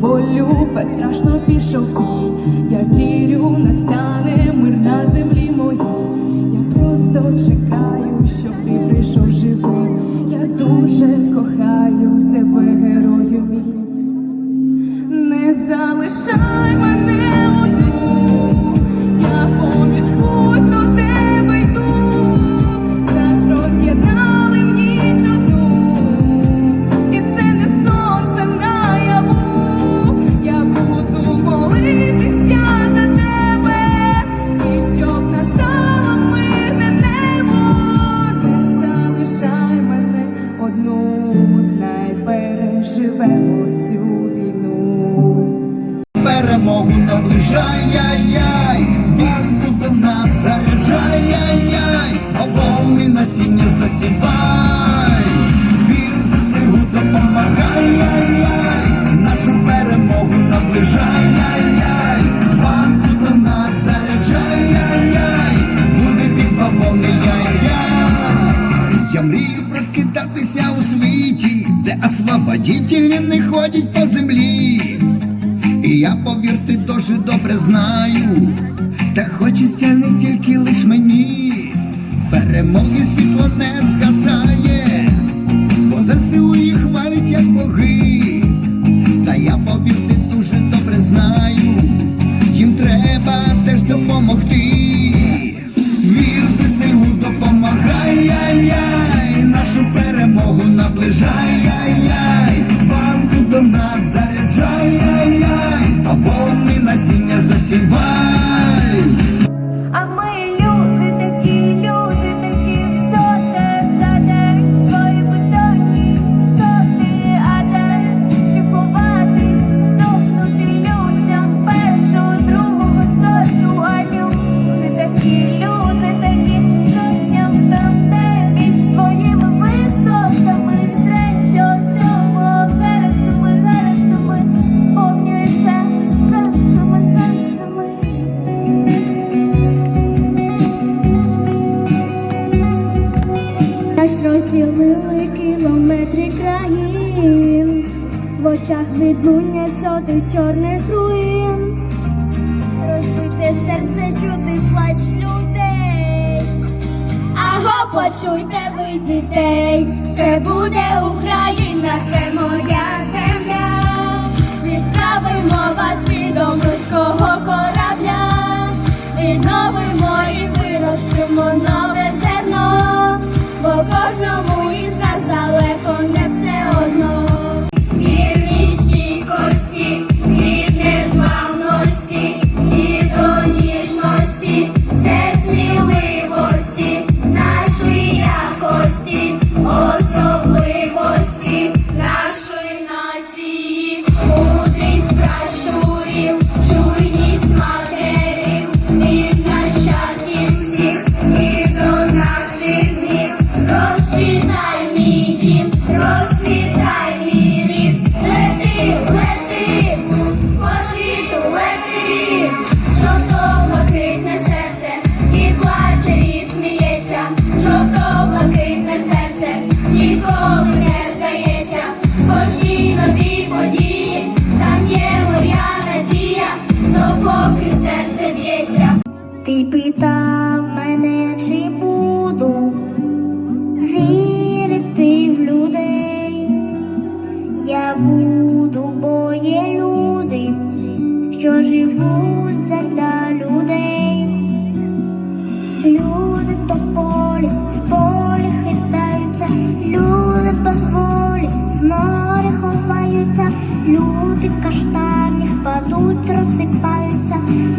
Волю страшно пішов бій. Я вірю, настане мир на землі моїй. Я просто чекаю, щоб ти прийшов живий. Я дуже кохаю тебе, герою мій. Не залишай мене. насіння засівай, він ЗСУ допомагай, яй, яй, нашу перемогу наближай, яй, яй, банку до нас заряджай, яй, яй, буде під бабони, яй. Я мрію прокидатися у світі, де освободітелі не ходять по землі. І я повірте, дуже добре знаю, та хочеться не тільки лиш мені перемоги світло не згасає, бо ЗСУ їх хвалять, як боги. очах відлуння сотих чорних руїн, розбите серце, чути плач людей. Аго, почуйте ви дітей, все буде Україна, це моя. it's by